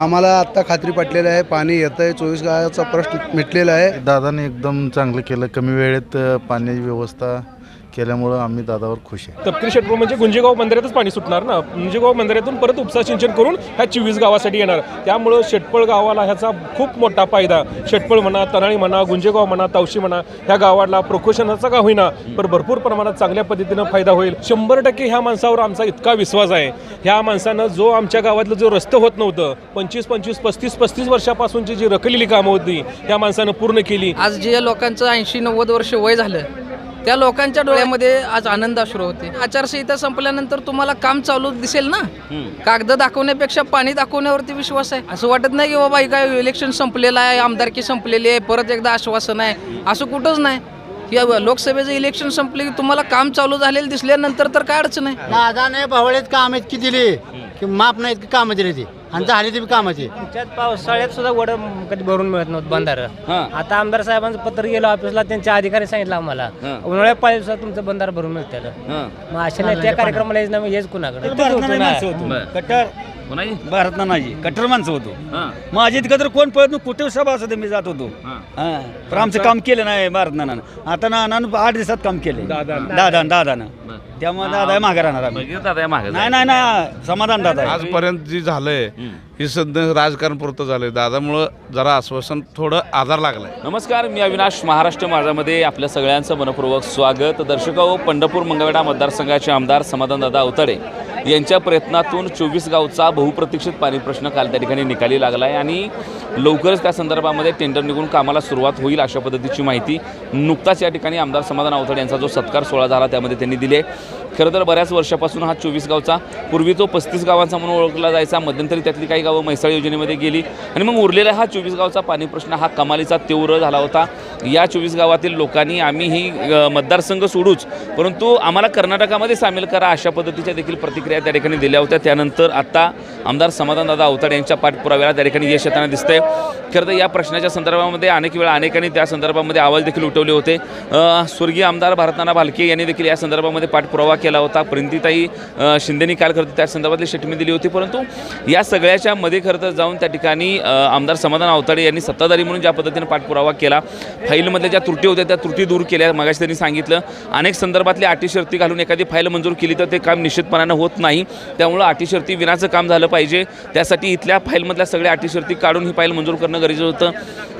आम्हाला आत्ता खात्री पटलेली आहे पाणी येतं आहे चोवीस गावाचा प्रश्न मिटलेला आहे. दादाने एकदम चांगलं केलं कमी वेळेत पाण्याची व्यवस्था केल्यामुळं आम्ही दादावर खुश आहे. तपकिरी शेटपूर म्हणजे गुंजेगाव बंधाऱ्यातच पाणी सुटणार ना? गुंजेगाव बंधाऱ्यातून परत उपसा सिंचन करून ह्या चोवीस गावासाठी येणार. त्यामुळं शेटपळ गावाला ह्याचा खूप मोठा फायदा. शेटपळ म्हणा तनाळी म्हणा गुंजेगाव म्हणा तावशी म्हणा ह्या गावाला प्रोकोशनाचा का होईना? पण भरपूर प्रमाणात चांगल्या पद्धतीनं फायदा होईल. शंभर टक्के ह्या माणसावर आमचा इतका विश्वास आहे. ह्या माणसानं जो आमच्या गावातलं जो रस्ते होत नव्हतं पंचवीस पंचवीस पस्तीस पस्तीस वर्षापासूनची जी रखलेली कामं होती ह्या माणसानं पूर्ण केली. आज जे लोकांचं ऐंशी नव्वद वर्ष वय झालं त्या लोकांच्या डोळ्यामध्ये आज आनंद अश्रू होते. आचारसंहिता संपल्यानंतर तुम्हाला काम चालू दिसेल ना? कागद दाखवण्यापेक्षा पाणी दाखवण्यावरती विश्वास आहे. असं वाटत नाही की बाबा हे काय इलेक्शन संपलेलं आहे आमदारकी संपलेली आहे परत एकदा आश्वासन आहे. असं कुठंच नाही. या लोकसभेचं इलेक्शन संपले की तुम्हाला काम चालू झालेलं दिसल्यानंतर तर काय अडचण आहे? दादाने भावळेत काम इतकी दिली. की माप नाही इतकी कामं दिली ती. आणि झाली ती कामाची. त्यात पावसाळ्यात सुद्धा वड कधी भरून मिळत नव्हतं बंधार. आता आमदार साहेबांचं पत्र गेलं ऑफिसला त्यांच्या अधिकारी सांगितलं आम्हाला. उन्हाळ्यात पाहिजे सुद्धा तुमचं बंधार भरून मिळतं. मग अशा नाही त्या कार्यक्रमाला यायचं नाही हेच कुणाकडे? कट्टर भारत नानाजी कट्टर माणसं होतो. माझी इतकं तर कोण पळत नाही, कुठे सभा असते मी जात होतो. हा. पण आमचं काम केलं नाही भारत नानानं. आता नानानं आठ दिवसात काम केलं. दादा दादानं त्यामुळे दादा मागे राहणार आम्ही. नाही नाही नाही समाधान दादा आहे. आजपर्यंत जी झालंय ही सध्या राजकारण पुरतं झालंय. दादामुळं जरा आश्वासन थोडं आधार लागलाय. नमस्कार मी अविनाश महाराष्ट्र माझ्यामध्ये आपल्या सगळ्यांचं मनपूर्वक स्वागत. दर्शक हो पंढरपूर मंगळवेढा मतदारसंघाचे आमदार समाधानदादा अवताडे. यांच्या प्रयत्नातून चोवीस गावचा बहुप्रतीक्षित पाणी प्रश्न काल त्या ठिकाणी निकाली लागला आहे आणि लवकरच त्या संदर्भामध्ये टेंडर निघून कामाला सुरुवात होईल अशा पद्धतीची माहिती नुकताच या ठिकाणी आमदार समाधान अवताडे यांचा जो सत्कार सोहळा झाला त्यामध्ये त्यांनी दिले. खरं तर बऱ्याच वर्षापासून हा चोवीस गावचा पूर्वी तो पस्तीस गावांचा म्हणून ओळखला जायचा मध्यंतरी त्यातली काही गावं म्हैसाळ योजनेमध्ये गेली. आणि मग उरलेला हा चोवीस गावचा पाणी प्रश्न हा कमालीचा तीव्र झाला होता. या चोवीस गावातील लोकांनी आम्ही ही मतदारसंघ सोडूच परंतु आम्हाला कर्नाटकामध्ये सामील करा अशा पद्धतीच्या देखील प्रतिक्रिया त्या ठिकाणी दिल्या होत्या. त्यानंतर आता आमदार समाधानदादा अवताडे यांच्या पाठपुराव्याला त्या ठिकाणी यश येताना दिसतंय. खरं तर या प्रश्नाच्या संदर्भामध्ये अनेक वेळा अनेकांनी त्या संदर्भामध्ये आवाज देखील उठवले होते. स्वर्गीय आमदार भारतनाना भालके यांनी देखील या संदर्भामध्ये पाठपुरावा केला होता. प्रिंतीताई शिंदेनी काल खरं त्या संदर्भातली स्टेटमेंट दिली होती. परंतु या सगळ्याच्या मध्ये खरं तर जाऊन त्या ठिकाणी आमदार समाधान अवताडे यांनी सत्ताधारी म्हणून ज्या पद्धतीने पाठपुरावा केला फाईलमधल्या ज्या त्रुटी होत्या त्या त्रुटी दूर केल्या मागाशी त्यांनी सांगितलं. अनेक संदर्भातली अटी शर्ती घालून एखादी फाईल मंजूर केली तर ते काम निश्चितपणानं होत नाही. त्यामुळं अटी शर्ती विनाचं काम झालं पाहिजे. त्यासाठी इथल्या फाईलमधल्या सगळ्या अटी शर्ती काढून ही फाईल मंजूर करणं गरजेचं होतं.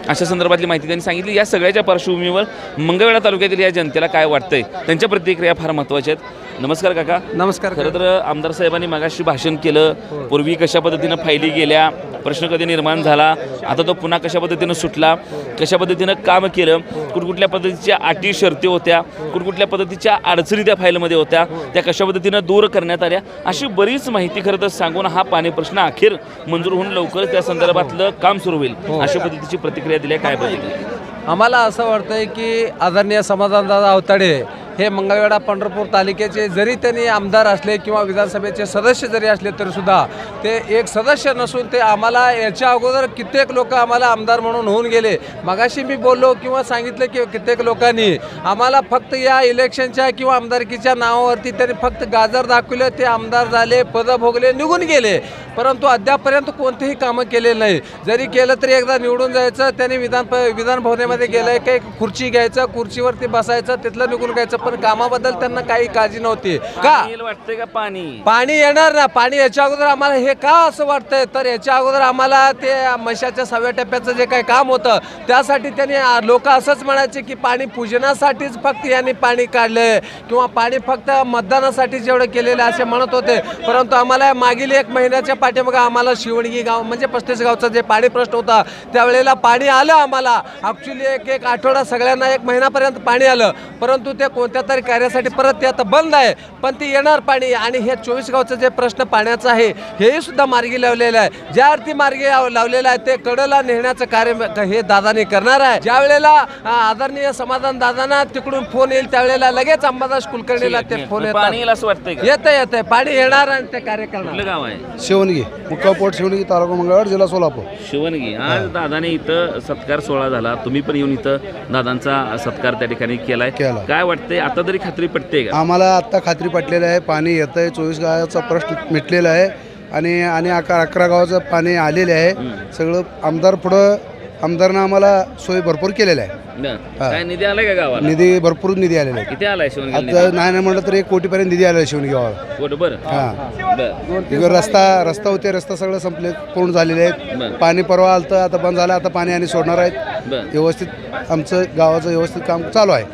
अशा संदर्भातली माहिती त्यांनी सांगितली. या सगळ्याच्या पार्श्वभूमीवर मंगळवेढा तालुक्यातील या जनतेला काय वाटतंय? त्यांच्या प्रतिक्रिया फार महत्त्वाच्या आहेत. नमस्कार काका. नमस्कार खरं तर आमदार साहेबांनी मागाशी भाषण केलं. पूर्वी कशा पद्धतीनं फायली गेल्या? प्रश्न कधी निर्माण झाला? आता तो पुन्हा कशा पद्धतीनं सुटला? कशा पद्धतीनं काम केलं? कुठकुठल्या पद्धतीच्या अटी शर्ती होत्या? कुठकुठल्या पद्धतीच्या अडचणी त्या फाईलमध्ये होत्या? त्या कशा पद्धतीनं दूर करण्यात आल्या? अशी बरीच माहिती खरं तर सांगून हा पाणी प्रश्न अखेर मंजूर होऊन लवकरच त्या संदर्भातलं काम सुरू होईल. अशा पद्धतीची प्रतिक्रिया दिली आहे. काय प्रतिक्रिया? आम्हाला असं वाटतंय की आदरणीय समाधानदादा अवताडे हे मंगळवेढा पंढरपूर तालुक्याचे जरी त्यांनी आमदार असले किंवा विधानसभेचे सदस्य जरी असले तरीसुद्धा ते एक सदस्य नसून ते आम्हाला याच्या अगोदर कित्येक लोक आम्हाला आमदार म्हणून होऊन गेले. मगाशी मी बोललो किंवा सांगितलं की कित्येक लोकांनी आम्हाला फक्त या इलेक्शनच्या किंवा आमदारकीच्या नावावरती त्यांनी फक्त गाजर दाखवले ते आमदार झाले पदं भोगले निघून गेले. परंतु अद्यापर्यंत कोणतेही कामं केले नाही. जरी केलं तरी एकदा निवडून जायचं त्यांनी विधान प- विधान भवनामध्ये गेलं काही खुर्ची घ्यायचं खुर्चीवरती बसायचं तिथलं निघून घ्यायचं पण कामाबद्दल त्यांना काही काळजी नव्हती. का? वाटतंय का पाणी? पाणी येणार ना पाणी याच्या अगोदर आम्हाला हे का असं वाटतंय? तर याच्या अगोदर आम्हाला ते म्हशाच्या सहाव्या टप्प्याचं जे काही काम होतं त्यासाठी त्यांनी लोक असंच म्हणायचे की पाणी पूजनासाठीच फक्त यांनी पाणी काढलंय किंवा पाणी फक्त मतदानासाठी जेवढं केलेलं आहे असे म्हणत होते. परंतु आम्हाला मागील एक महिन्याच्या पाठीमागं आम्हाला शिवणगी गाव म्हणजे पस्तीस गावचा जे पाणी प्रश्न होता त्यावेळेला पाणी आलं आम्हाला. ॲक्च्युली एक एक आठवडा सगळ्यांना एक महिनापर्यंत पाणी आलं. परंतु ते कोणत्या तरी कार्यासाठी परत ते आता बंद आहे. पण ते येणार पाणी आणि हे चोवीस गावचं जे प्रश्न पाण्याचं आहे हेही सुद्धा मार्गी लावलेलं आहे. ज्या अर्थी मार्गी लाव- लावलेलं आहे ते कडला नेण्याचं कार्य हे दादाने करणार आहे. ज्या वेळेला आदरणीय समाधान दादांना तिकडून फोन येईल त्यावेळेला लगेच अंबादास कुलकर्णीला ते फोन येतात. येतं येतं पाणी येणार आणि ते कार्य करणार. गाव आहे? शिवणगी मुक्कापोट शिवणगी तालुका मंगळवार जिल्हा सोलापूर. शिवणगी. आज दादाने इथं सत्कार सोहळा झाला. तुम्ही पण येऊन इथं दादांचा सत्कार त्या ठिकाणी केलाय. केला. काय वाटतंय आता तरी खात्री पटते का? आम्हाला आत्ता खात्री पटलेली आहे. पाणी येतं आहे चोवीस गावाचा प्रश्न मिटलेला आहे. आणि आणि अकरा अकरा गावाचं पाणी आलेले आहे. सगळं आमदार पुढं आमदारनं आम्हाला सोय भरपूर केलेल्या आहे. काय निधी आलाय का गावाला? निधी भरपूर निधी आलेला आहे. किती आलाय शिवणगाव आता नाही नाही म्हटलं तर एक कोटीपर्यंत निधी आलेला आहे शिवणी गावाला कुठं बरं. हां. बरं. तिकडे रस्ता रस्ता होते रस्ता सगळं संपले पूर्ण झालेले बरं. आहेत पाणी परवा आलं तर आता बंद झालं आता पाणी आणि सोडणार आहेत. बरं. व्यवस्थित आमचं गावाचं व्यवस्थित काम चालू आहे.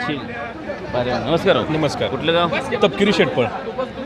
ठीक. बरं, नमस्कार. हो. नमस्कार. कुठलं गाव? तपकिरी शेटपळ.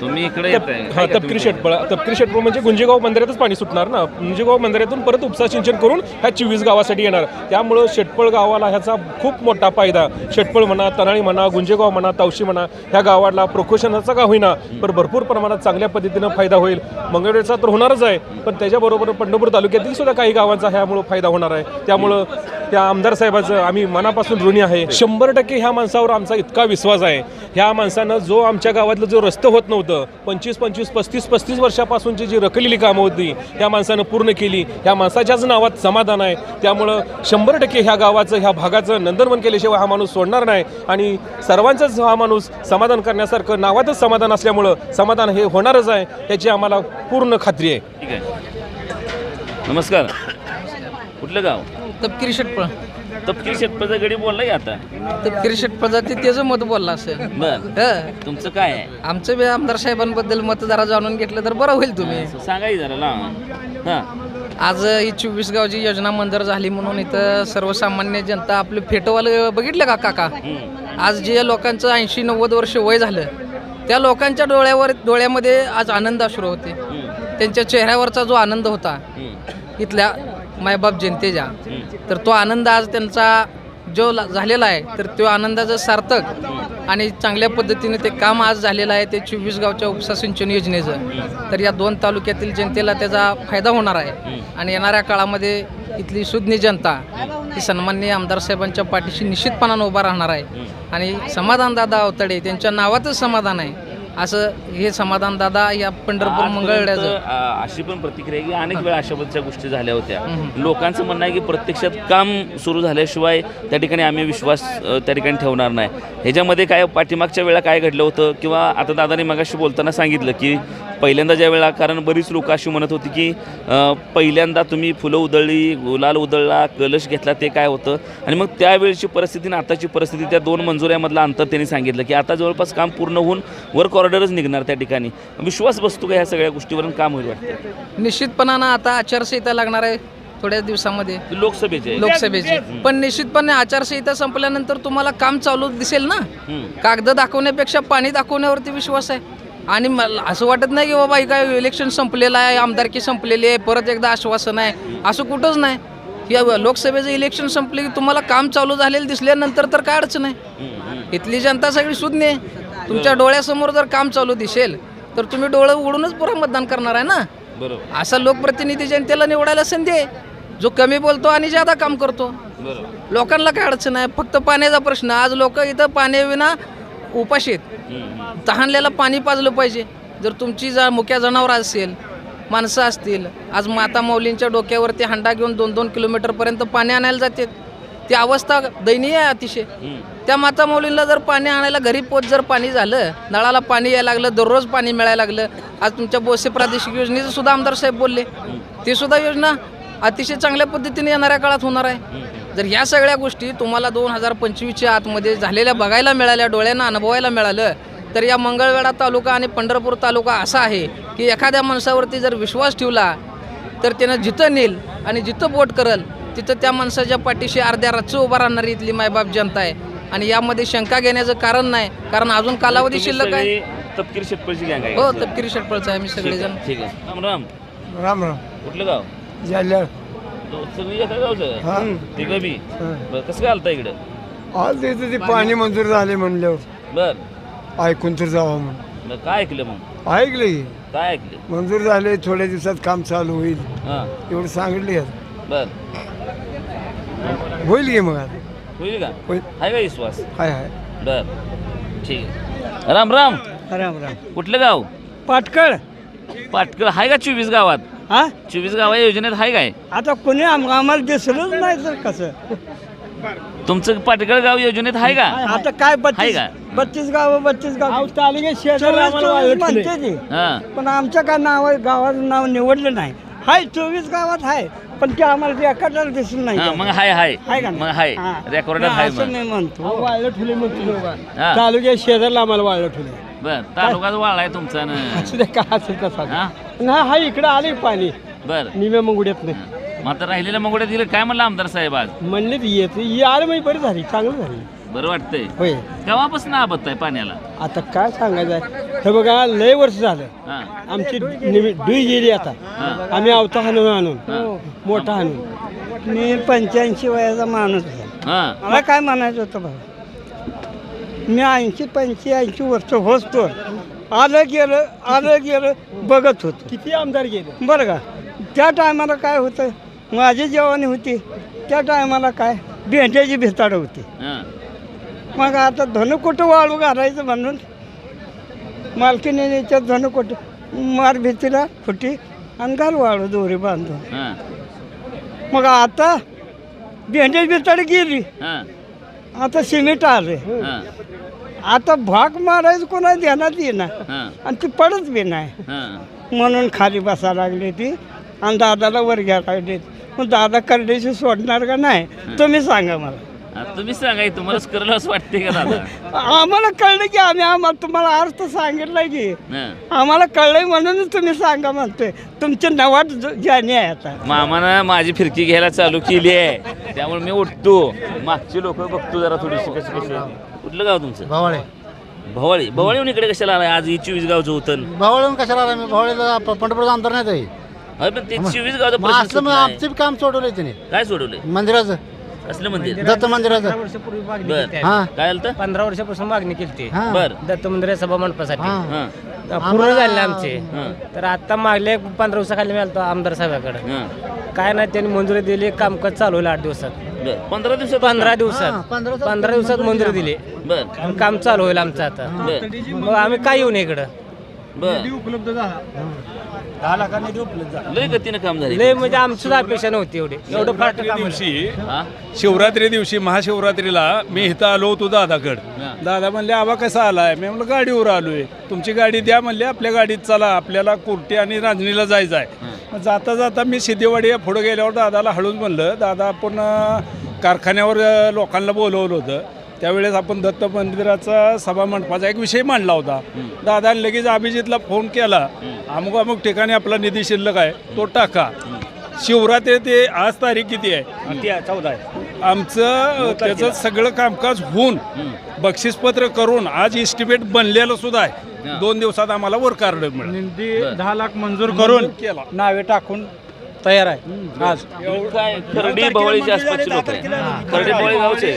तुम्ही इकडे हा तपकिरी शेटपळ तपकिरी शेटपळ म्हणजे गुंजेगाव बंधाऱ्यातच पाणी सुटणार ना. गुंजेगाव बंधाऱ्यातून परत उपसा सिंचन करून ह्या चोवीस गावासाठी येणार. त्यामुळं शेटपळ गावाला ह्याचा खूप मोठा फायदा. शेटपळ म्हणा तनाळी म्हणा गुंजेगाव म्हणा तावशी म्हणा ह्या गावाला प्रोकोशनाचा का होईना? पण भरपूर प्रमाणात चांगल्या पद्धतीनं फायदा होईल. मंगळवेळचा तर होणारच आहे. पण त्याच्याबरोबर पंढरपूर तालुक्यातील सुद्धा काही गावांचा ह्यामुळं फायदा होणार आहे. त्यामुळं त्या आमदार साहेबाचं आम्ही मनापासून ऋणी आहे. शंभर टक्के ह्या माणसावर आमचा इतका विश्वास आहे. ह्या माणसानं जो आमच्या गावातलं जो रस्तं होत नव्हतं पंचवीस पंचवीस पस्तीस पस्तीस वर्षापासूनची जी रखलेली कामं होती ह्या माणसानं पूर्ण केली. ह्या माणसाच्याच नावात समाधान आहे. त्यामुळं शंभर टक्के ह्या गावाचं ह्या भागाचं नंदनवन केल्याशिवाय हा माणूस सोडणार नाही. आणि सर्वांचंच हा माणूस समाधान करण्यासारखं नावातच समाधान असल्यामुळं समाधान हे होणारच आहे. याची आम्हाला पूर्ण खात्री आहे. ठीक आहे. नमस्कार. कुठलं गाव? तपकिरी शेटपळ. तपकीर शेतपचा गडी बोललाय आता? तपकिरी शेटपळचा ते त्याचं मत बोलला असेल बर. हं. तुमचं काय आहे? आमचं बी आमदार साहेबांबद्दल मत जरा जाणून घेतलं तर बरं होईल तुम्ही. सांगाय जरा हां. आज ही चोवीस गावची योजना मंजूर झाली म्हणून इथं सर्वसामान्य जनता आपले फेटवालं बघितलं का काका? आज जे लोकांचं ऐंशी नव्वद वर्ष वय झालं त्या लोकांच्या डोळ्यावर डोळ्यामध्ये आज आनंद अश्रू होते. त्यांच्या चेहऱ्यावरचा जो आनंद होता इथल्या मायबाप जनतेच्या. तर तो आनंद आज त्यांचा जो ला- झालेला आहे तर तो आनंदाचं सार्थक. आणि चांगल्या पद्धतीने ते काम आज झालेलं आहे ते चोवीस गावच्या उपसा सिंचन योजनेचं. तर या दोन तालुक्यातील जनतेला त्याचा फायदा होणार आहे. आणि येणाऱ्या काळामध्ये इथली सुज्ञ जनता ही सन्मान्य आमदार साहेबांच्या पाठीशी निश्चितपणानं उभा राहणार आहे. आणि समाधान दादा अवतडे त्यांच्या नावातच समाधान आहे. असं हे समाधान दादा या पंढरपूर आ, अशी पण प्रतिक्रिया की अनेक वेळा अशा पद्धतीच्या गोष्टी झाल्या होत्या. लोकांचं म्हणणं आहे की प्रत्यक्षात काम सुरू झाल्याशिवाय त्या ठिकाणी आम्ही विश्वास त्या ठिकाणी ठेवणार नाही. ह्याच्यामध्ये काय पाठीमागच्या वेळा काय घडलं होतं किंवा आता दादाने मगाशी बोलताना सांगितलं की पहिल्यांदा ज्या वेळा कारण बरीच लोक अशी म्हणत होती की पहिल्यांदा तुम्ही फुलं उधळली गुलाल उधळला कलश घेतला ते काय होतं? आणि मग त्यावेळची परिस्थिती आणि आताची परिस्थिती त्या दोन मंजुऱ्यामधलं अंतर त्यांनी सांगितलं की आता जवळपास काम पूर्ण होऊन वर्क ऑर्डरच निघणार त्या ठिकाणी. विश्वास बसतो का ह्या सगळ्या गोष्टीवरून काम होईल वाटतं? निश्चितपणानं आता आचारसंहिता लागणार आहे थोड्या दिवसामध्ये. लोकसभेचे. लोकसभेची. पण निश्चितपणे आचारसंहिता संपल्यानंतर तुम्हाला काम चालू दिसेल ना. कागद दाखवण्यापेक्षा पाणी दाखवण्यावरती विश्वास आहे. आणि मला असं वाटत नाही की बाबा हे काय इलेक्शन संपलेलं आहे आमदारकी संपलेली आहे परत एकदा आश्वासन आहे. असं कुठंच नाही. या लोकसभेचं इलेक्शन संपले की तुम्हाला काम चालू झालेलं दिसल्यानंतर तर काय अडचण आहे? इथली जनता सगळी सुज्ञ आहे. तुमच्या डोळ्यासमोर जर काम चालू दिसेल तर तुम्ही डोळं उघडूनच पुरा मतदान करणार आहे ना? बरोबर. असा लोकप्रतिनिधी जनतेला निवडायला संधी आहे. जो कमी बोलतो आणि ज्यादा काम करतो. लोकांना काय अडचण आहे? फक्त पाण्याचा प्रश्न. आज लोक इथं पाण्याविना उपाशी आहेत. तहानल्याला पाणी पाजलं पाहिजे. जर तुमची जा मुक्या जनावर असेल माणसं असतील आज माता माऊलींच्या डोक्यावरती हंडा घेऊन दोन दोन किलोमीटरपर्यंत पाणी आणायला जाते ती अवस्था दयनीय आहे अतिशय. त्या माता माऊलींना जर पाणी आणायला घरी पोच जर पाणी झालं नळाला पाणी यायला लागलं दररोज पाणी मिळायला लागलं आज तुमच्या बोसे प्रादेशिक योजनेचं सुद्धा आमदार साहेब बोलले. ती सुद्धा योजना अतिशय चांगल्या पद्धतीने येणाऱ्या काळात होणार आहे. जर ह्या सगळ्या गोष्टी तुम्हाला दोन हजार पंचवीसच्या आतमध्ये झालेल्या बघायला मिळाल्या डोळ्यांना अनुभवायला मिळालं तर या मंगळवेढा तालुका आणि पंढरपूर तालुका असा आहे की एखाद्या माणसावरती जर विश्वास ठेवला तर त्यानं जिथं नेल आणि जिथं बोट करल तिथं त्या माणसाच्या पाठीशी अर्ध्या रातचं उभा राहणारी इथली मायबाप जनता आहे. आणि यामध्ये शंका घेण्याचं कारण नाही कारण अजून कालावधी शिल्लक आहे. तपकीर शेतपळची गँग आहे. हो तपकिरी षटपळचं आहे आम्ही सगळेजण. ठीक आहे. राम राम. राम राम. कुठलं गाव? जाल्या तो सगळी एका गावचं? तिघं बी बरं कसं काय आलता इकडं? आज ते पाणी मंजूर झाले म्हणल्यावर. बर. ऐकून तर जावं म्हणून. मग काय ऐकलं मग? ऐकलं काय ऐकलं? मंजूर झाले थोड्या दिवसात काम चालू होईल. हां. एवढं सांगितले बर. होईल की मग आता? होईल का? होईल. आहे का विश्वास? हाय हाय. बर. ठीक आहे. राम राम. राम राम. कुठलं गाव? पाटकळ. पाटकर आहे का चोवीस गावात? हा? चोवीस गावा या योजनेत आहे काय? आता कोणी आम- आम्हाला दिसलंच नाही तर कसं? तुमचं पाटगळ गाव योजनेत आहे का? आता काय आहे का? बत्तीस गाव बत्तीस गाव. म्हणते ती. हा. पण आमचं काय नाव गावाचं नाव निवडलं नाही. हाय चोवीस गावात आहे पण ते आम्हाला रेकॉर्डाला दिसून नाही. हा, मग हाय हाय. आहे का नाही? मग हाय. हा. असं मग. नाही म्हणतो. वाळलं ठुले म्हणतो हा. तालुक्या शेजारला आम्हाला वाळलं ठुले बर तालुकाच वाळलाय तुमचा ना. असं काय असेल तसा. हा? ना हा इकडे आले पाणी. बर. निम्या मंगुड्यात नाही. मग आता राहिलेल्या मंगोड्या दिलं काय म्हणलं आमदार साहेब आज? म्हणले ती येत आलं म्हणजे बरी झाली चांगली झाली. बरं वाटतंय. होय. केव्हापासून आबत आहे पाण्याला? आता काय सांगायचं आहे? हे बघा लय वर्ष झालं. हा. आमची निवि- डुई गेली आता. आम्ही आवता हाणून आणून मोठा हाणून. मी पंच्याऐंशी वयाचा माणूस आहे. हा. मला काय म्हणायचं होतं बघा? मी ऐंशी पंच्याऐंशी वर्ष होतो. आलं गेलं आलं गेलं बघत होतो. किती आमदार गेले? बरं का? त्या टायमाला काय होतं? माझी जवानी होती. त्या टायमाला काय? भेंड्याची भेताड होती. हा. मग आता धनुकुट वाळू घालायचं म्हणून. मालकीने धनुकुट मार भीतीला फुटी आणि घाल वाळू दोरी बांधून. हा. मग आता भेंडी बिताड गेली. हा. आता सिमेंट आले हा. आता भाग मारायचं कोणा ध्यानात येणार हा. आणि ती पडत बी नाही. हा. म्हणून खाली बसा लागली ती आणि दादाला वर घ्यायला लागली मग दादा करण्याशी सोडणार का नाही? तुम्ही सांगा मला. तुम्ही सांगा तुम्हालाच करायला असं वाटते का दादा? आम्हाला कळलं की आम्ही आम्हाला तुम्हाला अर्थ सांगितलं की. आम्हाला कळलंय म्हणूनच तुम्ही सांगा म्हणतोय. तुमचे नवाट ज- जाणी आहे आता. मामानं माझी फिरकी घ्यायला चालू केली आहे. त्यामुळे मी उठतो. मागची लोक बघतो जरा थोडीशी कशी कशी कुठलं गाव तुमचं? भावळे. भवाळी. भवाळीहून इकडे कशाला आलाय? आज ही चोवीस गावचं होतं भावळे कशाला आला मी भावळेला पंढरपूरचं अंतर नाही ताई अरे पण ते चोवीस गावचं. आमचं काम सोडवलंय त्याने काय सोडवलंय? मंदिराचं. असलं मंदिर दत्त मंदिराचं वर्षापूर्वी मागणी बर. केली हा. काय आलं पंधरा वर्षापासून मागणी केली हा. बर. दत्त मंदिर सभा मंडपासाठी. हा. पूर्ण झाले आमचे. हा. तर आता मागले पंधरा दिवसाखाली मिळालो आमदार साहेबाकडे. हा. काय नाही त्यांनी मंजुरी दिली कामकाज चालू होईल आठ दिवसात. बर. पंधरा दिवसात? पंधरा हा, दिवसात. पंधरा दिवसात पंधरा दिवसात मंजुरी दिली. बर. आणि काम चालू होईल आमचं आता. बर. मग आम्ही काय येऊन इकडं. उपलब्ध झाला. दहा लाखांनी निधी उपलब्ध झाला. लय गतीनं काम झाले लय म्हणजे अपेक्षा नव्हती एवढी. शिवरात्री दिवशी हा? शिवरात्री दिवशी महाशिवरात्रीला मी इथं आलो होतो दादाकड. दादा म्हणले आबा कसा आलाय? मी म्हणलं गाडीवर आलोय. तुमची गाडी द्या म्हणले आपल्या गाडीत चला. आपल्याला कुर्टी आणि रांजणीला जायचं आहे मग जाता जाता मी सिद्धेवाडी या पुढे गेल्यावर दादाला हळूच म्हणलं दादा आपण कारखान्यावर लोकांना बोलवलं होतं. त्यावेळेस आपण दत्त मंदिराचा सभा मंडपाचा एक विषय मांडला होता. दादाने लगेच अभिजितला फोन केला. अमुक अमुक ठिकाणी आपला निधी शिल्लक आहे तो टाका. शिवरात्री ते आज तारीख किती आहे? ती चौदा आहे. आमचं त्याचं सगळं कामकाज होऊन बक्षीसपत्र करून आज इस्टिमेट बनलेलं सुद्धा आहे. दोन दिवसात आम्हाला वर कार्ड मिळेल. दहा लाख मंजूर करून केला. नावे टाकून तयार आहे. आज. खर्डी भवाळीच्या आसपासचे लोक आहे खर्डी भवाळी गावचे.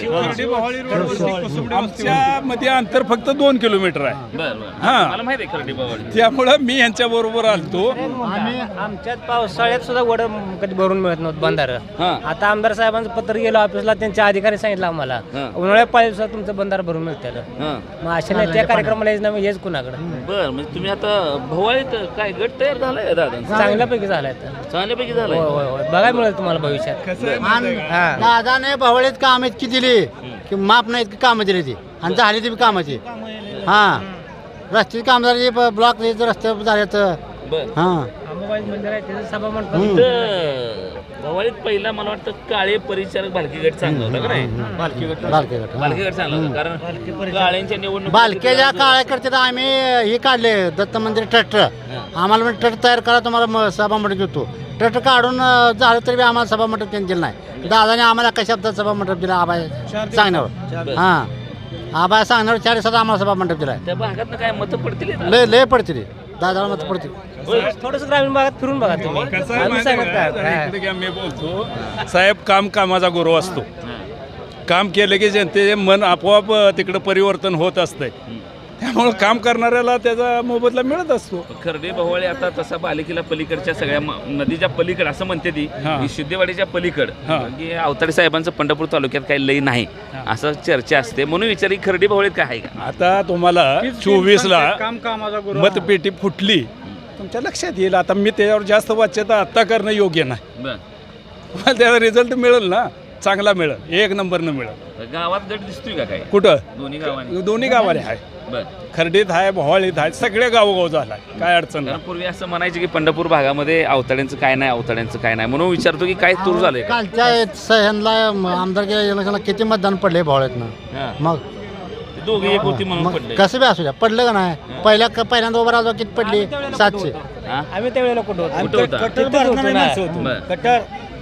आमच्या मध्ये अंतर फक्त दोन किलोमीटर आहे. बर बर. हा. मला माहिती आहे खर्डी भवाळी त्यामुळं मी यांच्या बरोबर आलतो. आमच्यात पावसाळ्यात सुद्धा वड कधी भरून मिळत नव्हतं बंधार. हा. आता आमदार साहेबांचं पत्र गेलं ऑफिसला त्यांच्या अधिकारी सांगितलं आम्हाला. उन्हाळ्यात पाहिजे दिवसात तुमचं बंधार भरून मिळतं. हा. मग अशा नाही त्या कार्यक्रमाला यायचं नाही हेच कुणाकडे? बर म्हणजे तुम्ही आता भवाळीत काय गट तयार झालाय दादा चांगल्यापैकी झालाय. चांगल्यापैकी होय झालाय? होय होय बघायला मिळेल तुम्हाला भविष्यात. दादाने भावळेत काम इतकी दिली? की माप नाही इतकी कामं दिली ती. आणि झाली ती बी कामाची. हा. रस्त्याची काम झाली ब्लॉक रस्ते झालेत बर. हा. अंबाबाई मंदिर आहे त्याचं सभा मंडप. इथं भवाळीत पहिला मला वाटतं काळे परिचारक भालकी गट चांगला होता का नाही? बालकेगट हा. भालकी गट चांगला होता कारण काळ्यांच्या निवडणूक बालकेच्या काळाकरता आम्ही हे काढले दत्त मंदिर ट्रॅक्टर. आम्हाला म्हणजे ट्रॅक्टर तयार करा तुम्हाला म- सभा मंडप देतो. ट्रॅक्टर काढून अं, झालं तरी बी आम्हाला सभा मंडप त्यांनी दिलं नाही. दादाने आम्हाला कशा शब्दात सभा मंडप दिला आबाय सांगण्यावर. हां. आबाय सांगण्यावर चार दिवसात आम्हाला सभा मंडप दिला. त्या काय मतं पडतील ना? लय लय पडते रे दादाला मत पडते थोडस ग्रामीण भागात फिरून बघा तुम्ही. कसं आहे आम्ही माहिती सांगत आहे का? काय इकडे घ्या, मी बोलतो साहेब काम कामाचा गुरु असतो. काम केलं की जनतेचे मन आपोआप तिकडं परिवर्तन होत असतंय. त्यामुळं काम करणाऱ्याला त्याचा मोबदला मिळत असतो. खर्डे भवाळे आता तसा बालिकेला पलीकडच्या सगळ्या म- नदीच्या पलीकड असं म्हणते ती हा. की पलीकड. हा. की अवताडे साहेबांचं पंढरपूर तालुक्यात काही लई नाही असं चर्चा असते. म्हणून विचारी खर्डे भवाळीत काय आहे का? आता तुम्हाला चोवीसला काम कामाचा गुरु. मतपेटी फुटली. तुमच्या लक्षात येईल आता मी त्याच्यावर जास्त वाच्यता आत्ता करणं योग्य नाही. बर. तुम्हाला त्याचा रिझल्ट मिळेल ना चांगला मिळेल एक नंबरनं मिळेल. गावात गट दिसतोय का काय? कुठं? दोन्ही गावांनी. दोन्ही गावाले आहे. खर्डीत आहे मोहाळीत आहे सगळे गावोगाव झाला काय अडचण कारण पूर्वी असं म्हणायचे की पंढरपूर भागामध्ये अवताड्यांचं काय नाही अवताड्यांचं काय नाही. म्हणून विचारतो की काय तूर झालंय का? कालच्या ह्यांना आमदारच्या इलेक्शनला किती मतदान पडले भावळ्यातनं हा. मग? ते दोघे एक होती म्हणून मग पडले. कसं बी असू द्या. पडलं का नाही? पहिल्या पहिल्यांदा उभं राहतो किती पडली? सातशे. हा? आम्ही त्यावेळेला कुठं होतो. कुठं होता? कट्टर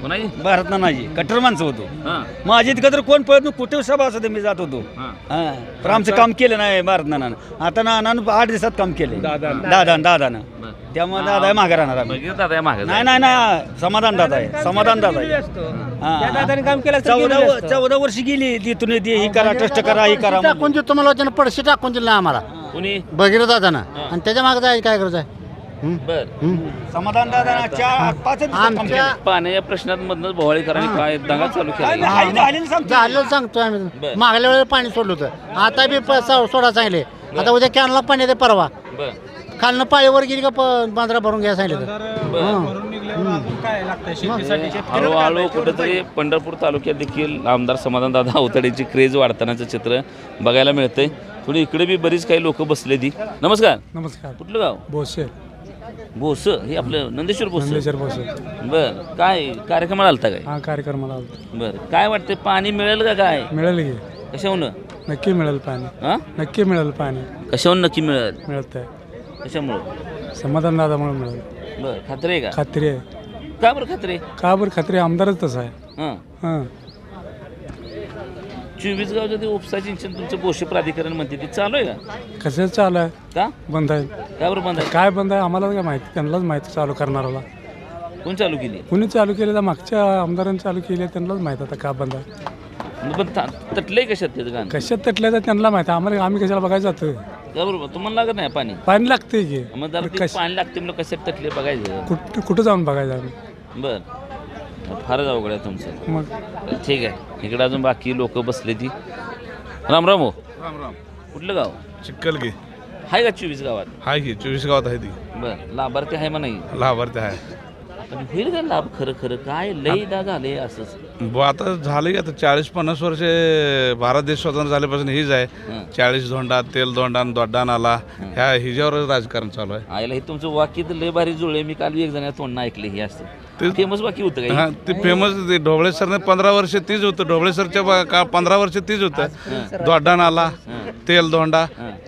होतो बरं. कट्टर माणसं होतो. हा. माझी इतकं तर कोण पळत नाही कुठे सभा असू दे मी जात होतो. हा. हा. पण आमचं काम केलं नाही भारतनानानं आता नानानं आठ दिवसात काम केलं दादा दादानं बरं. त्यामुळे दादा मागे राहणार आम्ही. बघितलं दादा या मागं नाही नाही नाही समाधान दादा आहे. समाधान दादा आहे. त्या हा. दादाने काम केलं असतं चौदा असतं. चौदा वर्ष गेली तिथून ते ही करा टेस्ट करा ही करा. टाकून मला त्यानं पडशी टाकून दिलं आम्हाला. कोणी? बघितलं दादानं. आणि त्याच्यामागे जायचं काय करायचं आहे? बर? समाधान दादा आमच्या. पाण्याच्या प्रश्नांमधनं भोवाळीकरांनी काय दंगा चालू केला? आहे- झालेलं सांगतो. आम्ही. बरं. मागल्या वेळेला पाणी सोडलं होतं. आता बी प- सो- सोडा सांगले. आता उद्या कॅनला पाणी येते परवा. बर. खालनं पाळीवर गेली का प- बांद्रा भरून घ्या सांगितलं तर. हं. हळूहळू कुठेतरी पंढरपूर तालुक्यात देखील आमदार समाधानदादा अवतडेची क्रेज वाढतानाचं चित्र बघायला मिळतंय. थोडी इकडे बी बरीच काही लोक बसले ती नमस्कार. नमस्कार. कुठलं गाव? बोसे हे आपलं नंदेश्वर भोस? बोसे बर काय कार्यक्रमाला आलता काय? हा कार्यक्रमाला बर काय वाटतंय पाणी मिळेल का काय? मिळेल की. कशाहून? नक्की मिळेल पाणी. हा? नक्की मिळेल पाणी. कशाहून नक्की मिळेल? मिळत आहे कशामुळं? समाधान दादामुळे मिळेल. बर खात्री आहे का? खात्री आहे. का बरं खात्री का बरं खात्री आमदारच तसं आहे. हां. हां. चोवीस गावचं ते उपसा सिंचन तुमचं पोषक प्राधिकरण म्हणते ते चालू आहे का? कसं चालू आहे? का? बंद आहे. का बरं बंद आहे? काय बंद आहे आम्हाला काय माहिती. त्यांनाच माहिती चालू करणाऱ्याला. कोण चालू केली? कुणी चालू केलं तर मागच्या आमदारांनी चालू केली आहे त्यांनाच माहीत आता का बंद आहे. मग पण ता- तटलंय कशात त्याचं गाणं? कशात तटल्या तर त्यांना माहिती आहे. आम्हाला आम्ही कशाला बघायला जातो का बरोबर तुम्हाला लागत नाही पाणी? पाणी लागते की. मग जरा ते कश पाणी लागते म्हणजे कशात तटले बघायचं? कुठं कुठं जाऊन बघायचं आम्ही? बर. फारच अवघड आहे तुमचं. मग? ठीक आहे. इकडे अजून बाकी लोक बसले ती. राम राम हो. राम राम. कुठलं गाव? चिक्कल घे आहे का चोवीस गावात? हाय की चोवीस गावात आहे ती. बर. लाभार्थी आहे म्हणा. लाभार्थी आहे. पण होईल का लाभ? खरं खरं. काय लईदा झाले असंच. ब आता झालं की आता चाळीस पन्नास वर्षे भारत देश स्वतंत्र झाल्यापासून हीच आहे. हं. चाळीस धोंडा तेल धोंडा आणि दोड्डा नाला ह्या हिच्यावरच राजकारण चालू आहे. आयला हे तुमचं वाक्य तर लय भारी जुळले मी काल एक जण तोंडनं ऐकले हे असतं ते- फेमस वाक्य होतं हा? काय ते फेमस ते ढोबळे सरने पंधरा वर्ष तीच होतं. ढोबळे सरच्या बा- का पंधरा वर्ष तीच होतं. दोड्डा नाला तेल धोंडा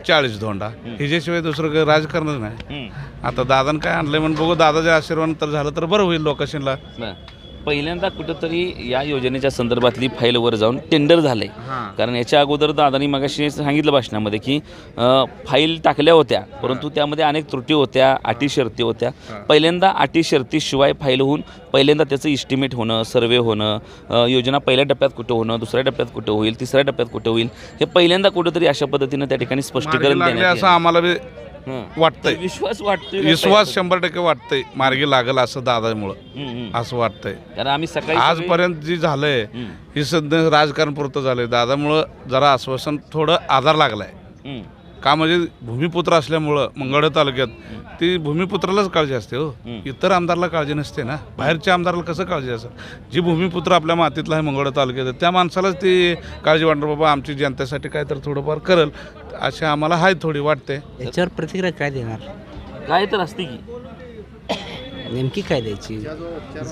चाळीस धोंडा. हिच्याशिवाय दुसरं काही राजकारणच नाही. आता दादानं काय आणलंय म्हणून बघू. दादाच्या आशीर्वाद तर झालं तर बरं होईल लोकेशनला बरं. पहिल्यांदा कुठंतरी या योजनेच्या संदर्भातली फाईल वर जाऊन टेंडर झालंय कारण याच्या अगोदर दादानी मगाशी सांगितलं भाषणामध्ये की फाईल टाकल्या होत्या परंतु त्यामध्ये अनेक त्रुटी होत्या अटी शर्ती होत्या पहिल्यांदा अटी शर्तीशिवाय फाईल होऊन पहिल्यांदा त्याचं इस्टिमेट होणं सर्वे होणं योजना पहिल्या टप्प्यात कुठं होणं दुसऱ्या टप्प्यात कुठं होईल तिसऱ्या टप्प्यात कुठं होईल हे पहिल्यांदा कुठंतरी अशा पद्धतीनं त्या ठिकाणी स्पष्टीकरण देण्यात. आम्हाला. वाटतंय. विश्वास वाटतोय विश्वास शंभर टक्के वाटतंय. मार्गी लागल असं दादामुळं. असं वाटतंय. कारण आम्ही सकाळी आजपर्यंत जी झालंय हं, सध्या राजकारण पुरतं झालंय. दादामुळं जरा आश्वासन थोडं आधार लागलाय. का म्हणजे भूमिपुत्र असल्यामुळं मंगळ तालुक्यात ती भूमिपुत्रालाच काळजी असते हो. इतर आमदारला काळजी नसते ना. बाहेरच्या आमदाराला कसं काळजी असेल जी भूमिपुत्र आपल्या मातीतला आहे मंगळ तालुक्यात त्या माणसालाच ती काळजी वाटणार बाबा आमची जनतेसाठी काय तर थोडंफार करेल. अशी आम्हाला हाय थोडी वाटते. याच्यावर प्रतिक्रिया काय देणार? काय तर असते की. नेमकी काय द्यायची?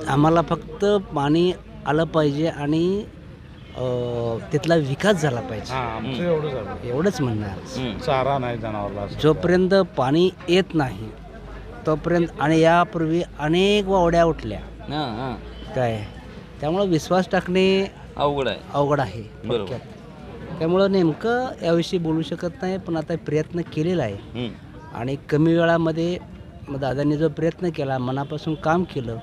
आम्हाला फक्त पाणी आलं पाहिजे आणि तिथला विकास झाला पाहिजे. आमचं एवढं झालं एवढंच म्हणणार. हं. चारा नाही जनावरला जोपर्यंत पाणी येत नाही तोपर्यंत आणि यापूर्वी अनेक वावड्या उठल्या. हां हां. काय? त्यामुळं विश्वास टाकणे अवघड आहे. अवघड आहे. बरोबर. थोडक्यात. त्यामुळं नेमकं याविषयी बोलू शकत नाही पण आता प्रयत्न केलेला आहे. हं. आणि कमी वेळामध्ये मग दादांनी जो प्रयत्न केला मनापासून काम केलं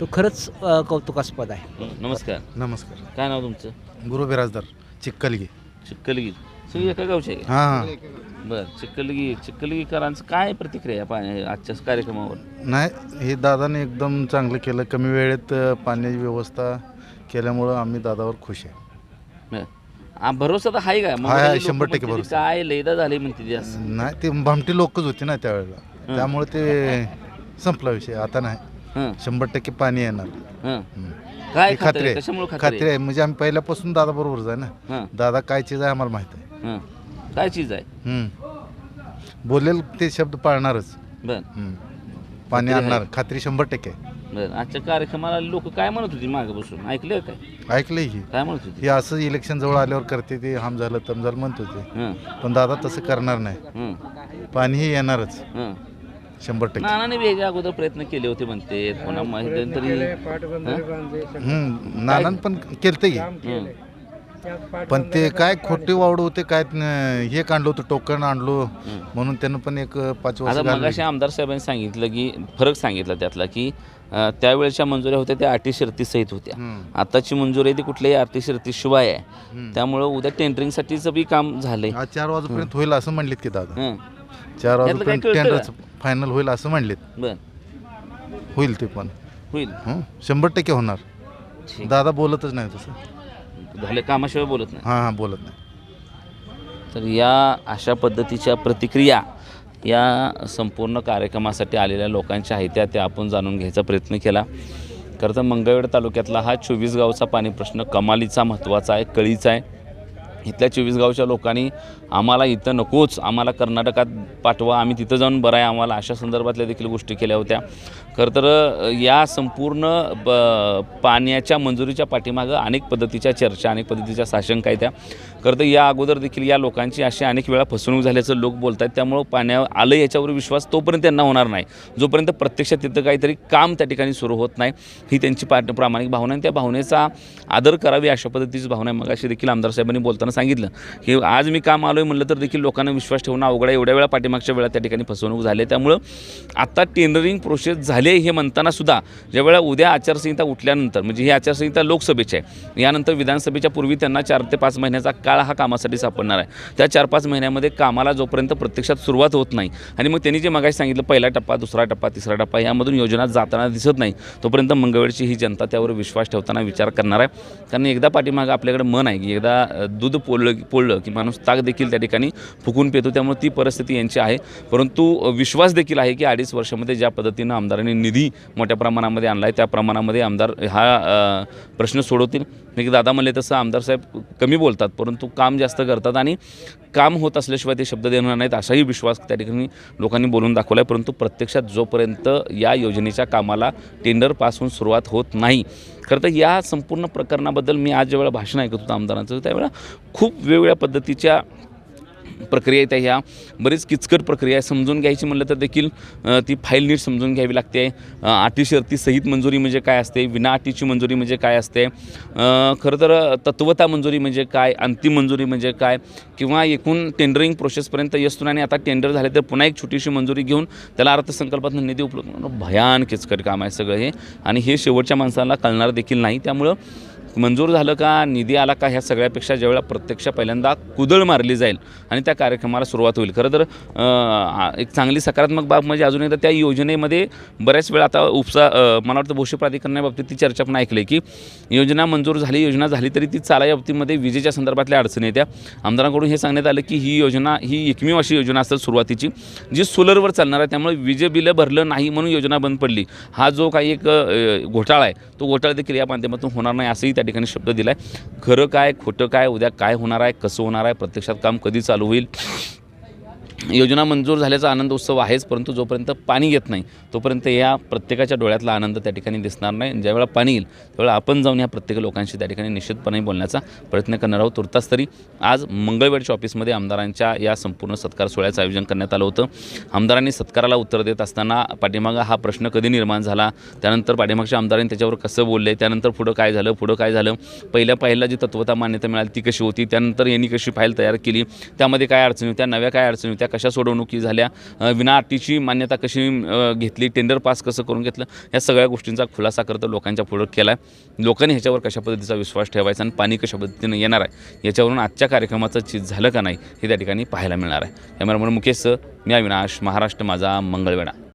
तो खरंच अ, कौतुकास्पद आहे. हं. नमस्कार. नमस्कार. काय नाव तुमचं? गुरु बिराजदार चिक्कलगी. चिक्कलगी. सगळी एका गावचे आहे का? हां. हां बरं चिक्कलगी चिक्कलगीकरांचं काय प्रतिक्रिया आहे पाण्या आजच्या कार्यक्रमावर? नाही हे दादाने एकदम चांगलं केलं. कमी वेळेत अ, पाण्याची व्यवस्था केल्यामुळं आम्ही दादावर खुश आहे. बरं. आ, भरोसा तर आहे का? मग हाय, हाय, लोकं शंभर टक्के भरोसा. काय लैदा झाले म्हणते ते असं. नाही ते भामटी लोकच होती ना त्यावेळेला. त्यामुळे ते संपला विषय. आता नाही. हं, शंभर टक्के पाणी येणार. हं. काय ही खात्री आहे. कशामुळे खात्री आहे? म्हणजे आम्ही पहिल्यापासून दादा बरोबरच आहे ना. हं, दादा काय चीज आहे आम्हाला माहीत आहे. हं. काय चीज आहे. बोलेल ते शब्द पाळणारच. बर. पाणी. आणणार. खात्री शंभर टक्के. आहे. बर. आजच्या कार्यक्रमाला लोक काय म्हणत होती मागे बसून? ऐकलं काय? ऐकलंय की. काय म्हणत होती? हे असं इलेक्शन जवळ आल्यावर करते ते हम झालं तम झालं म्हणत होते. हं, पण दादा तसं करणार नाही. हं, पाणीही येणारच. हं. शंभर टक्के. नानाने वेगळ्या अगोदर प्रयत्न केले होते म्हणते. पुन्हा मध्यंतरी? हम्म नानान पण केलते की. हं. पण ते काय खोटे वावड होते काय न- हे काढलं होतं टोकन आणलो. म्हणून त्यानं पण एक पाच वर्ष आता घालवली. मगाशी आमदार साहेबांनी सांगितलं की फरक सांगितला त्यातला की अं, त्यावेळेच्या मंजुऱ्या होत्या त्या अटी शर्ती सहित होत्या. हम्म. आताची मंजुरी आहे ती कुठल्याही अटी शर्ती शिवाय आहे. त्यामुळं उद्या टेंडरिंगसाठीचं बी काम झालंय. आज चार वाजेपर्यंत होईल असं म्हणलेत की दादा. हं. चार काय वाजेपर्यंत कळतं? फायनल होईल असं म्हणलेत. बर. होईल ते पण. होईल. हं? शंभर टक्के होणार. ठीक. दादा बोलतच नाही तसं. झाले कामाशिवाय बोलत नाही? हां हां बोलत नाही. तर या अशा पद्धतीच्या प्रतिक्रिया या संपूर्ण कार्यक्रमासाठी आलेल्या लोकांच्या आहेत त्या त्या आपण जाणून घ्यायचा प्रयत्न केला. खरं तर मंगळवेढ तालुक्यातला हा चोवीस गावचा पाणी प्रश्न कमालीचा महत्त्वाचा आहे कळीचा आहे. इथल्या चोवीस गावच्या लोकांनी आम्हाला इथं नकोच आम्हाला कर्नाटकात पाठवा आम्ही तिथं जाऊन बरं आहे. आम्हाला अशा संदर्भातल्या देखील गोष्टी केल्या होत्या. खरं तर या संपूर्ण ब पाण्याच्या मंजुरीच्या पाठीमागं अनेक पद्धतीच्या चर्चा अनेक पद्धतीच्या साशंका आहेत त्या. खरं तर या अगोदर देखील या लोकांची अशी अनेक वेळा फसवणूक झाल्याचं लोक बोलत आहेत त्यामुळं पाण्या आलं याच्यावर विश्वास तोपर्यंत त्यांना होणार नाही. जोपर्यंत प्रत्यक्षात तिथं काहीतरी काम त्या ठिकाणी सुरू होत नाही ही त्यांची पा प्रामाणिक भावना आहे. त्या भावनेचा आदर करावी अशा पद्धतीची भावना आहे. मग अशी देखील आमदार साहेबांनी बोलताना सांगितलं की आज मी काम आलो आहे म्हणलं तर देखील लोकांना विश्वास ठेवणं अवघड आहे. एवढ्या वेळा पाठीमागच्या वेळा त्या ठिकाणी फसवणूक झाली त्यामुळं आता टेंडरिंग प्रोसेस झाले हे म्हणताना सुद्धा ज्यावेळेला उद्या आचारसंहिता उठल्यानंतर म्हणजे ही आचारसंहिता लोकसभेची आहे यानंतर विधानसभेच्या पूर्वी त्यांना चार ते पाच महिन्याचा काळ हा कामासाठी सापडणार आहे. त्या चार पाच महिन्यामध्ये कामाला जोपर्यंत प्रत्यक्षात सुरुवात होत नाही आणि मग त्यांनी जे मगाशी सांगितलं पहिला टप्पा दुसरा टप्पा तिसरा टप्पा यामधून योजना जाताना दिसत नाही तोपर्यंत मंगळवेळची ही जनता त्यावर विश्वास ठेवताना विचार करणार आहे. कारण एकदा पाठीमागं आपल्याकडे मन आहे की एकदा दूध पोळलं पोळलं की माणूस ताक देखील त्या ठिकाणी फुकून पेतो. त्यामुळे ती परिस्थिती यांची आहे. परंतु विश्वास देखील आहे की अडीच वर्षामध्ये ज्या पद्धतीनं आमदारांनी निधी मोठ्या प्रमाणामध्ये आणला आहे त्या प्रमाणामध्ये आमदार हा प्रश्न सोडवतील. मी की दादा म्हणले तसं आमदार साहेब कमी बोलतात परंतु काम जास्त करतात आणि काम होत असल्याशिवाय ते शब्द देणार नाहीत असाही विश्वास त्या ठिकाणी लोकांनी बोलून दाखवला आहे परंतु प्रत्यक्षात जोपर्यंत या योजनेच्या कामाला टेंडर सुरुवात होत नाही खरं तर या संपूर्ण प्रकरणाबद्दल मी आज ज्यावेळेला भाषण ऐकत होतो आमदारांचं त्यावेळेला खूप वेगवेगळ्या पद्धतीच्या प्रक्रिया आहेत ह्या. बरीच किचकट प्रक्रिया आहे. समजून घ्यायची म्हणलं तर देखील ती फाईल नीट समजून घ्यावी लागते. अ, अटी शर्ती सहित मंजुरी म्हणजे काय असते? विना अटीची मंजुरी म्हणजे काय असते? खरं तर तत्वता मंजुरी म्हणजे काय? अंतिम मंजुरी म्हणजे काय? किंवा एकूण टेंडरिंग प्रोसेसपर्यंत येस्तून आणि आता टेंडर झाले तर पुन्हा एक छोटीशी मंजुरी घेऊन त्याला अर्थसंकल्पातून निधी उपलब्ध भयान किचकट काम आहे सगळं हे. आणि हे शेवटच्या माणसाला कळणार देखील नाही. त्यामुळं मंजूर झालं का निधी आला का ह्या सगळ्यापेक्षा ज्यावेळेला प्रत्यक्ष पहिल्यांदा कुदळ मारली जाईल आणि त्या कार्यक्रमाला सुरुवात होईल. खरं तर एक चांगली सकारात्मक बाब म्हणजे अजून एकदा त्या योजनेमध्ये बऱ्याच वेळा आता उपसा मला वाटतं भोशी प्राधिकरणाबाबतीत ती चर्चा पण ऐकली की योजना मंजूर झाली योजना झाली तरी ती चालाया बाबतीमध्ये विजेच्या संदर्भातल्या अडचणी येत्या आमदारांकडून हे सांगण्यात आलं की ही योजना ही एकमेव अशी योजना असेल सुरुवातीची जी सोलरवर चालणार आहे. त्यामुळे विजे बिलं भरलं नाही म्हणून योजना बंद पडली. हा जो काही एक घोटाळा आहे तो घोटाळा देखील या माध्यमातून होणार नाही असंही त्या ठिकाणी शब्द दिला आहे खरं काय खोटं काय उद्या काय होणार आहे कसं होणार आहे प्रत्यक्षात काम कधी चालू होईल? योजना मंजूर झाल्याचा आनंद उत्सव आहेच परंतु जोपर्यंत पाणी येत नाही तोपर्यंत या प्रत्येकाच्या डोळ्यातला आनंद त्या ठिकाणी दिसणार नाही. ज्यावेळा पाणी येईल त्यावेळेला आपण जाऊन या प्रत्येक लोकांशी त्या ठिकाणी निश्चितपणे बोलण्याचा प्रयत्न करणार आहोत. तुर्तास तरी आज मंगळवेळच्या ऑफिसमध्ये आमदारांच्या या संपूर्ण सत्कार सोहळ्याचं आयोजन करण्यात आलं होतं. आमदारांनी सत्काराला उत्तर देत असताना पाठीमागं हा प्रश्न कधी निर्माण झाला? त्यानंतर पाठीमागच्या आमदारांनी त्याच्यावर कसं बोलले? त्यानंतर पुढं काय झालं? पुढं काय झालं? पहिल्या पहिला जी तत्वता मान्यता मिळाली ती कशी होती? त्यानंतर यांनी कशी फाईल तयार केली? त्यामध्ये काय अडचणी होत्या? नव्या काय अडचणी होत्या? कशा सोडवणुकी झाल्या विना अटीची मान्यता कशी घेतली टेंडर पास कसं करून घेतलं या सगळ्या गोष्टींचा खुलासा करतं लोकांच्या पुढं केला आहे लोकांनी ह्याच्यावर कशा पद्धतीचा विश्वास ठेवायचा आणि पाणी कशा पद्धतीनं येणार आहे याच्यावरून आजच्या कार्यक्रमाचं चीज झालं का नाही हे त्या ठिकाणी पाहायला मिळणार आहे. त्यामुळे मुकेश मी अविनाश महाराष्ट्र माझा मंगळवेढा.